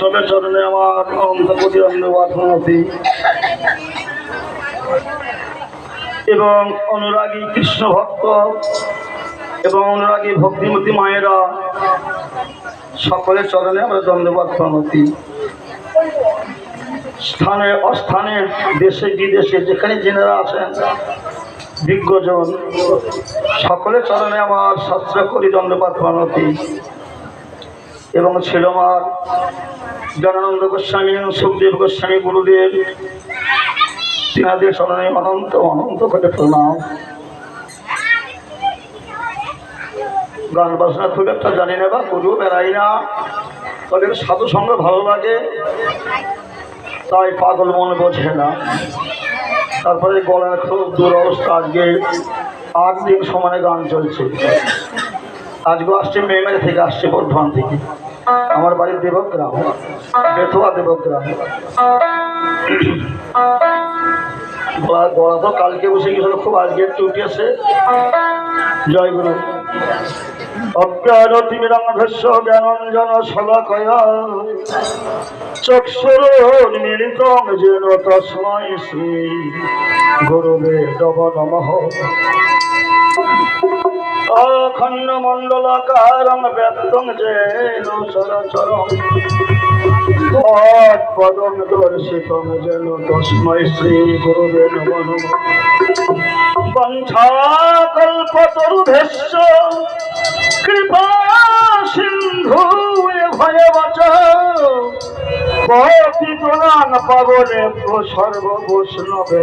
বৈষ্ণবের চরণে আমার অন্তপতি ধন্যবাদ প্রণতি এবং অনুরাগী কৃষ্ণ ভক্ত এবং অনুরাগী ভক্তিমতী মায়েরা সকলের চরণে আমরা ধন্যবাদ প্রণতি স্থানে, অস্থানে, দেশে, বিদেশে, যেখানে জেনারা আছেন, বিজ্ঞজন, সকলের চরণে আমার শাস্ত্র করি দণ্ডপাত প্রণতি এবং ছিল আমার জনানন্দ গোস্বামী, সুখদেব গোস্বামী, গুরুদেব। চরণে অনন্ত অনন্ত করে প্রণাম। গান বাজনা খুব একটা জানি না বা, গুরু বেড়াই না। তবে সাধু সঙ্গে ভালো লাগে। তাই পাগল মনে বোঝে না। তারপরে গলার খুব দুরবস্থা আজকে। আট দিন সমানে গান চলছে। আজকে আসছে মেয়েমেরে থেকে আসছে বর্ধমান থেকে। আমার বাড়ির দেবগ্রাম বেথুয়া দেবগ্রাম গলা তো কালকে বসে গেছিল, খুব আজকে একটু উঠেছে। জয় গুরু। অজ্ঞান তিমিরাঙ্গস্য জ্ঞানঞ্জন শলাকয়া চক্ষুর মিলিত যেন তস্মৈ শ্রী গুরুবে নমঃ। অখণ্ড মণ্ডলাকারং ব্যক্তং যেন চরচরম পদম দর্শিতম যেন তস্মৈ শ্রী গুরুবে নম বঞ্ছাকল্পতরুভেশ্য কৃপা সিন্ধু ভয়ে বচ পতিতনান পাবনে সর্ব বৈষ্ণবে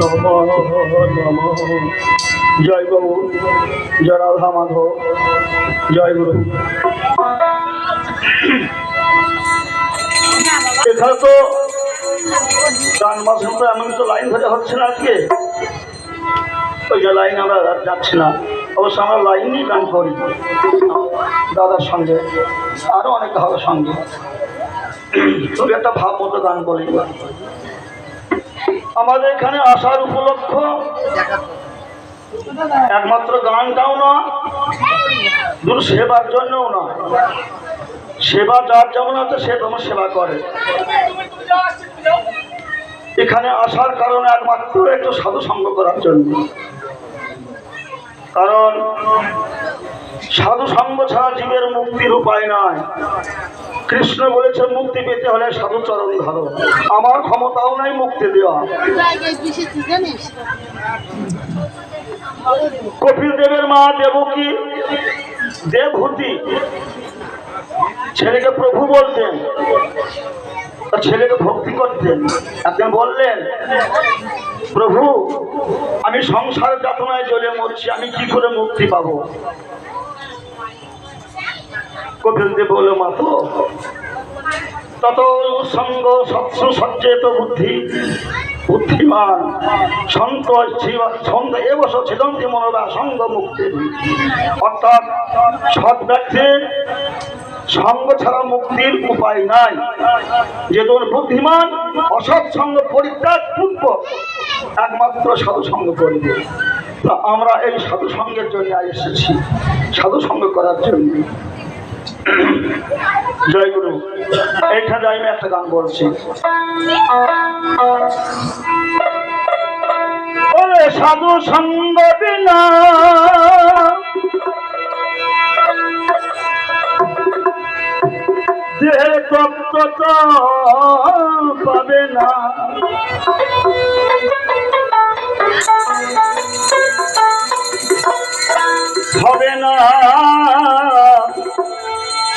নম নম। জয় বাবু জয় রাধা মাধব, জয় গুরু। এখানে তো গান মাঝে তো এমন তো লাইন ধরে হচ্ছে না আজকে। ওই যে লাইন আমরা যাচ্ছি না। অবশ্য আমরা লাইন নিয়ে গান করি। দাদার সঙ্গে আরও অনেক ভালো সঙ্গে। তবে একটা ভাব মতো গান বলি। আমাদের এখানে আসার উপলক্ষ একমাত্র গানটাও না দূর সেবার জন্যও না সেবা যার যেমন আছে, সে তেমন সেবা করে। এখানে আসার কারণে একমাত্র একটু সাধু সঙ্গ করার জন্য। কারণ সাধু সঙ্গ ছাড়া জীবের মুক্তির উপায় নাই। কৃষ্ণ বলেছে, মুক্তি পেতে হলে সাধু চরণ ধরো। আমার ক্ষমতাও নাই মুক্তি দেওয়া। কপিল দেবের মা দেবকী দেবভূতি ছেলেকে প্রভু বলতেন ছেলেকে ভক্তি করতেন। একদিন বললেন, প্রভু, আমি সংসার যাতনায় জ্বলে মরছি, আমি কি করে মুক্তি পাবো? দেব বলল মাতো তত সঙ্গ সৎসু সচেত বুদ্ধি, বুদ্ধিমান, সন্ত শিবা- সন্ত এ বস ছিদন্তি মনোবা সঙ্গ মুক্তি। অর্থাৎ সৎ ব্যক্তির সঙ্গ ছাড়া মুক্তির উপায় নাই। যে তোর বুদ্ধিমান, অসৎ সঙ্গ পরিত্যাগ পূর্ব একমাত্র সাধু সঙ্গ করবে। আমরা এই সাধু সঙ্গের জন্য এসেছি। সাধু সঙ্গ করার জন্য। জয় গুরু। এইখানে আমি একটা গান বলছি। সাধু সঙ্গ বিনা। দেহ তত্ত্বতা পাবে না।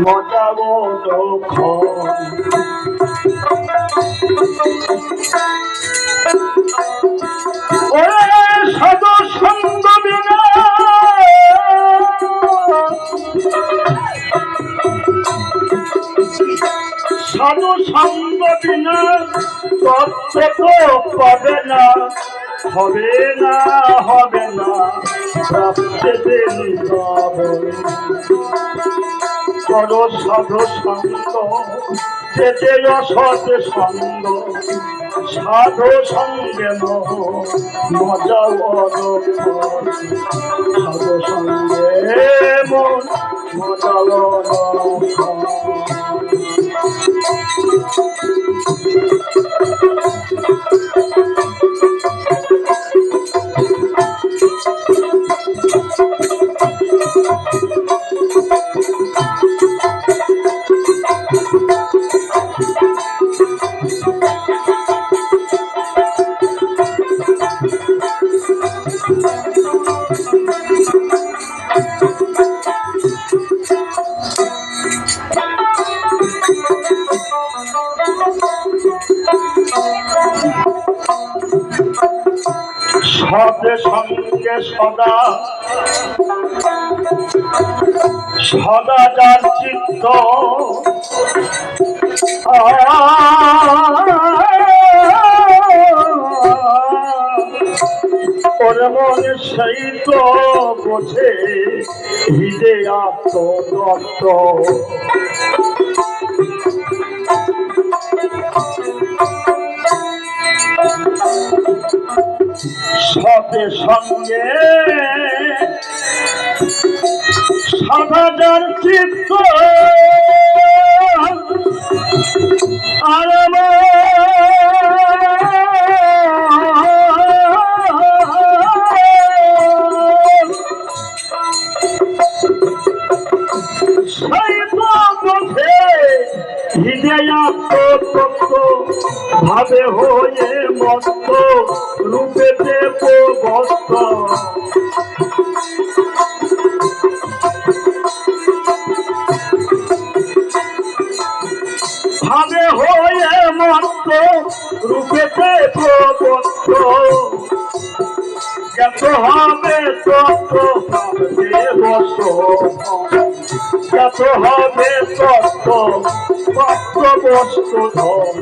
মজাবো ওরে সাধু বিনা। সাধু সঙ্গ বিনা তত্ত্ব তো পাবে না, হবে না হবে না। প্রাপ্তে করো সাধু সঙ্গ যেতে অসৎ সঙ্গ। সাধু সঙ্গে মজা সাধু সঙ্গে মজা সদা। সদা যার চিত্ত। ওরে মনে সেই তো বোঝে হৃদে আত্মদত্ত সতে সঙ্গে। সাধাজার চিত্ত। আর ভাবে হয়ে মস্ত রূপেতে বস্ত। ভাবে হয়ে মস্ত রূপেতে বস্ত। যত হবে তত পাবে বস্ত। যত হবে তত তত্ত্ব বস্তু ধন।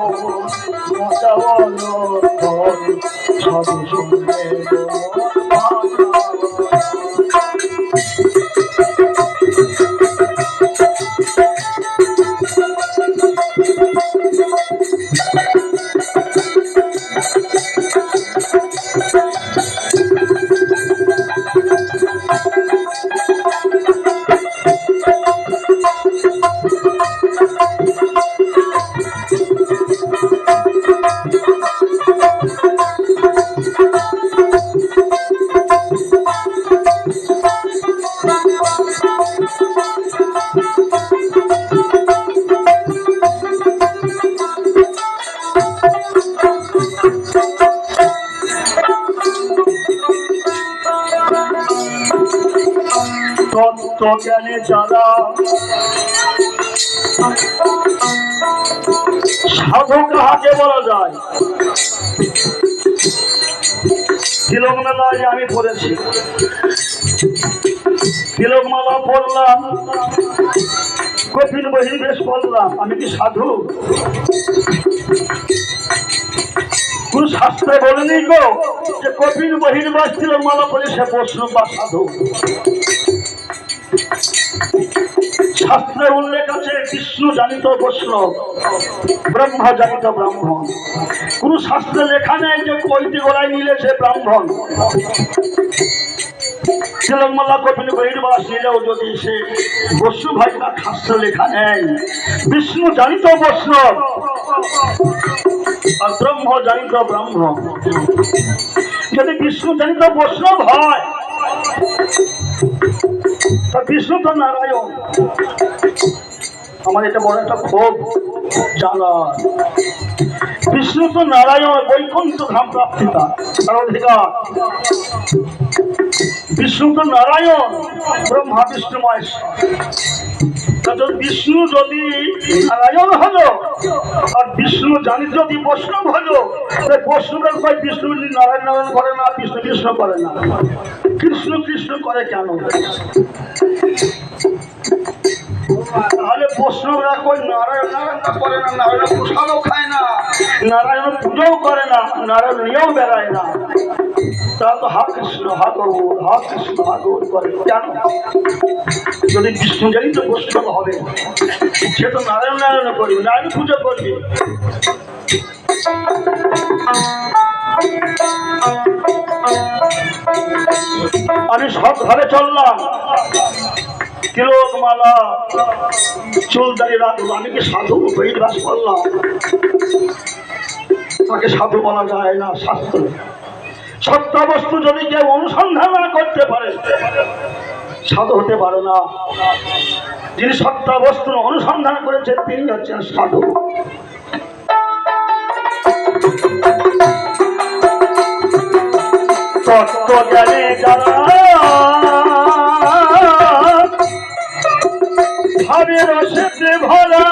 তত্ত্ব জ্ঞানে আমি পড়েছি তিলকমালা পড়লাম কঠিন বহির্বেশ করলাম আমি কি সাধু? শাস্ত্রে বলেনি গো যে কঠিন বহির্বাস তিলকমালা পড়ে সে প্রশ্ন বা সাধু। শাস্ত্রে উল্লেখ আছে, বিষ্ণু জানিত বৈষ্ণব, ব্রহ্মা জানিত ব্রাহ্মণ। কোন শাস্ত্রে লেখা নেই যে কইটি গলায় নিলে সে ব্রাহ্মণ। নিলেও যদি সে লেখা নেই, বিষ্ণু জানিত যদি বিষ্ণু জানিত বৈষ্ণব হয় তা বিষ্ণু তো নারায়ণ। আমার এটা বড় একটা ক্ষোভ জানা বিষ্ণু তো নারায়ণ বৈকুণ্ঠ ধাম প্রাপ্তিতা, তার অধিকার। বিষ্ণু তো নারায়ণ, ব্রহ্মা, বিষ্ণু, মহেশ্বর। যদি বিষ্ণু যদি নারায়ণ হলো, আর বিষ্ণু জানি যদি বৈষ্ণব হলো বৈষ্ণবের কয় বিষ্ণু নারায়ণ নারায়ণ করে না, বিষ্ণু কৃষ্ণ করে না। কৃষ্ণ কৃষ্ণ করে কেন? তাহলে কই নারায়ণ নারায়ণ করে না, নারায়ণ প্রসাদও খায় না, নারায়ণ পুজোও করে না, নারায়ণ নিয়েও বেড়ায় না। গৌর করে কেন? যদি বিষ্ণু জানি তো বৈষ্ণব হবে, সে তো নারায়ণ নারায়ণ করবে নারায়ণ পুজো করবে। আমি সব ঘরে চললাম। চুল দাঁড়িয়ে রাখব, আমি কি সাধু বহির্বাস করলাম? তাকে সাধু বলা যায় না, শাস্ত্র। সত্য বস্তু যদি কেউ অনুসন্ধান না করতে পারে, সাধু হতে পারে না। যিনি সত্য বস্তুর অনুসন্ধান করেছেন, তিনি হচ্ছেন সাধু। ভাবে রসেতে ভরা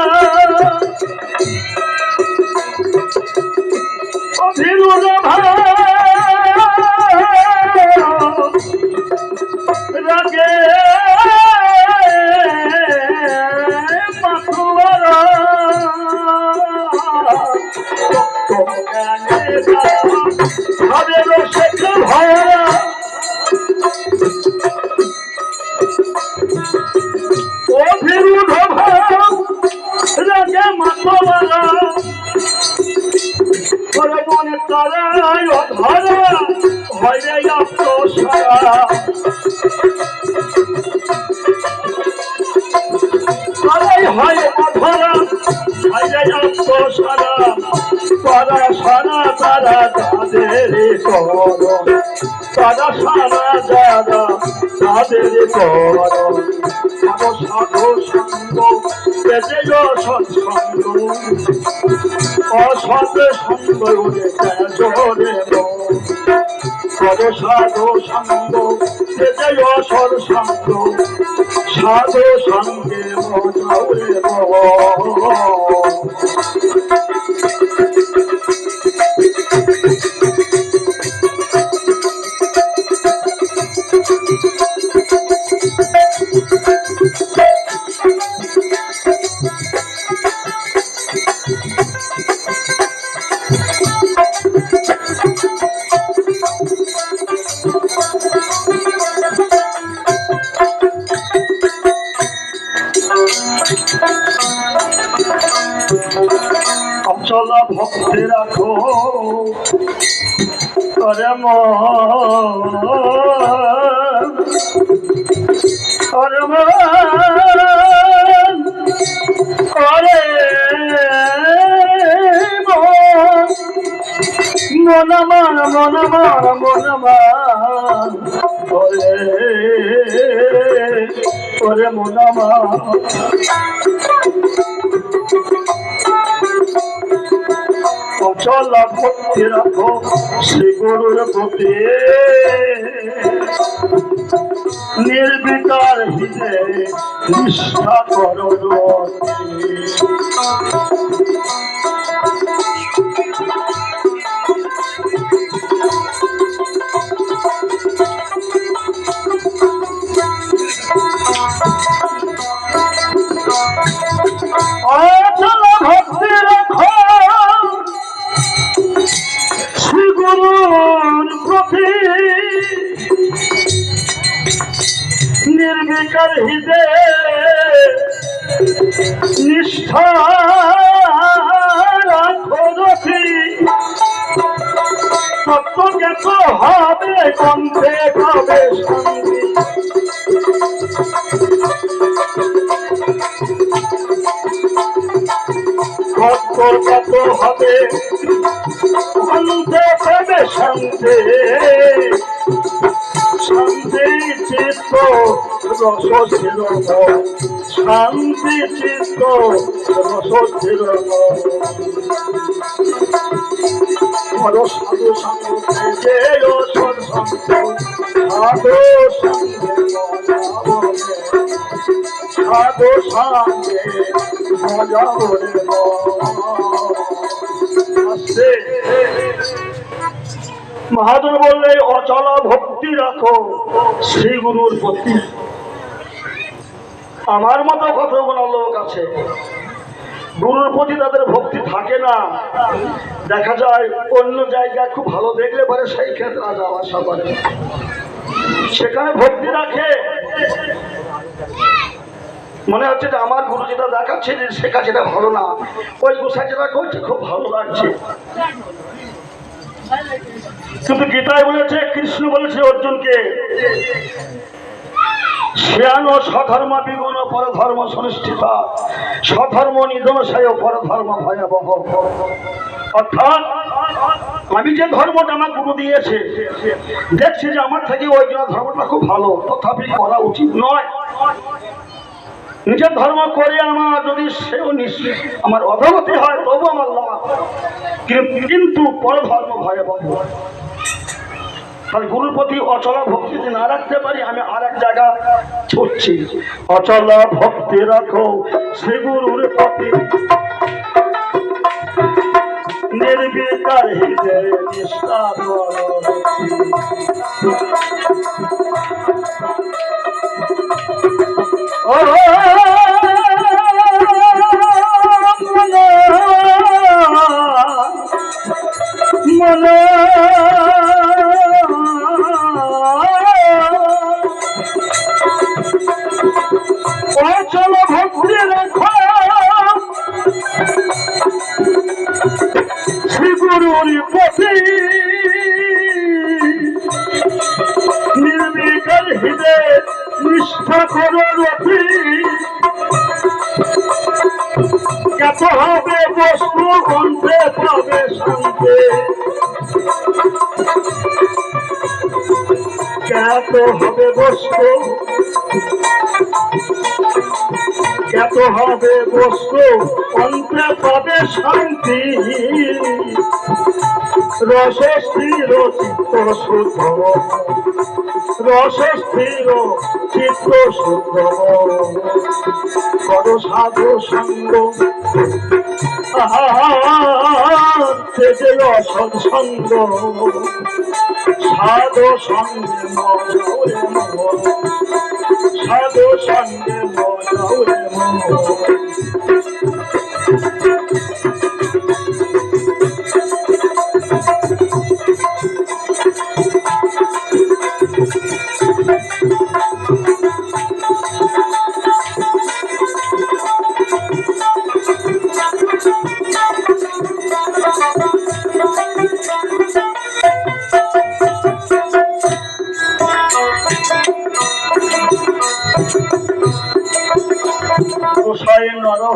তারা সারা যারা তাদের কর সাধু সঙ্গ বেজে সৎসঙ্গ অসৎ সঙ্গ জোরে কর সাধু সঙ্গ বেজে অসৎ সঙ্গ সাধু সঙ্গে মজাউরে চলা ভক্তি রাখো। করে মন মন মন মন মন মন করে মন মন অচল ভক্তি রাখো শ্রী গুরুর প্রতি নির্বিকার হিতে নিষ্ঠা করো ভক্তি রাখো শ্রী গুরুর প্রতি নির্বিকার হিদে নিষ্ঠা রাখো রথি। তত্ত্বজ্ঞাত হবে কণ্ঠে শান্তি তত্ত্বজ্ঞাত হবে অন্তে পাবে শান্তি শান্তি চিত্ত রস ছিল শান্তি চিত্ত রস ছিল সাধু রসদ সাধু সঙ্গে সাধু সঙ্গে মজা বলে মহাজন বললে, অচলা ভক্তি রাখো শ্রী গুরুর প্রতি। আমার মতো কত লোক আছে, গুরুর প্রতি তাদের ভক্তি থাকে না। দেখা যায়, অন্য জায়গায় খুব ভালো দেখলে পরে, সেই ক্ষেত্রে যাওয়া আসা করে। সেখানে ভক্তি রাখে। মনে হচ্ছে যে আমার গুরু যেটা দেখাচ্ছে, যে শেখা যেটা ভালো না। ওই গোসাই যেটা করছে, খুব ভালো লাগছে। কিন্তু গীতায় বলেছে, কৃষ্ণ বলেছে অর্জুনকে শ্রেয়ান ও বিগুণ পরধর্ম সুনিষ্ঠিতা, স্বধর্ম নিধন সায় পরধর্ম ভয়াবহ। অর্থাৎ, আমি যে ধর্মটা আমার গুরু দিয়েছে, দেখছি যে আমার থেকে ওই জন্য ধর্মটা খুব ভালো, তথাপি করা উচিত নয়। নিজের ধর্ম করে আমার, যদি সেও নিশ্চিত আমার অধগতি হয়, তবু আমার লাভ। কিন্তু- পরধর্ম ভয়াবহ তাহলে গুরুর প্রতি অচলা ভক্তি যদি না রাখতে পারি, আমি আর এক জায়গা ছুটছি। অচলা ভক্তি রাখো শ্রী গুরুর প্রতি নির্বিকার। মন কত হবে বস্তু, অন্তে পাবে শান্তি। রস স্থির চিত্ত শুদ্ধ। রস স্থির চিত্ত শুদ্ধ। কর সাধু সঙ্গ। অসৎ সঙ্গ। সাধু সঙ্গে। সাধু সঙ্গে মরে মন।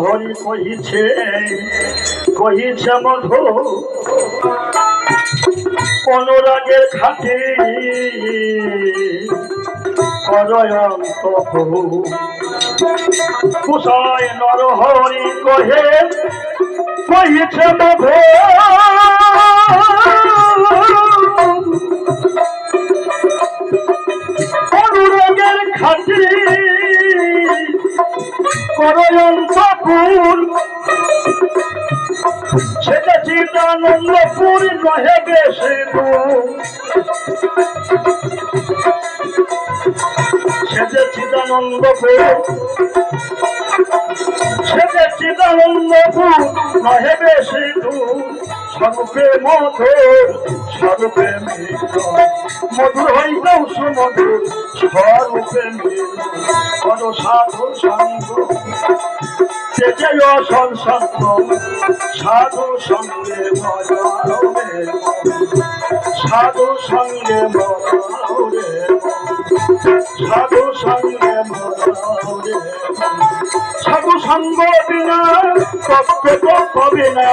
নরহরি কহিছে কহিছে মধু অনুরাগের খাতে নরহরি কহে কহিছে মধু বেশি দূর। সেটা চিদানন্দপুর সেটা চিদানন্দপুর নহে বেশি দূর। স্বরূপে মধুর স্বরূপে মধুর হইলেও সুমধুর স্বরূপে কর সাধু সঙ্গ তেজয় সংসন্ত সাধু সঙ্গে সাধু সঙ্গে মজারে সাধু সঙ্গে মজারে সাধু সঙ্গ বিনা তত্ত্ব হবে না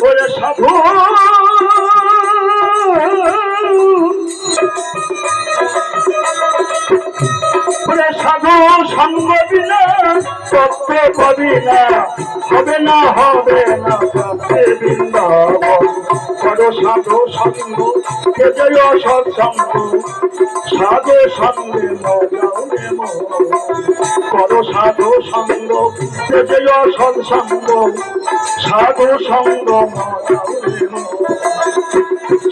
ওরে সাধু সঙ্গ বিনা তত্ত্ব পাবি না হবে না হবে না প্রাপ্তে বৃন্দাবন করো সাধু, সঙ্গ জয় সৎসঙ্গ সাধু, সঙ্গে মজাও রে মন। করো, সাধু, সঙ্গ জয় সৎসঙ্গ সাধু, সঙ্গ।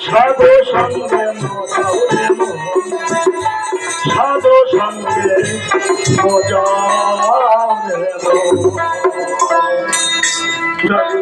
সাধু, সঙ্গে। সাধু সঙ্গে মন।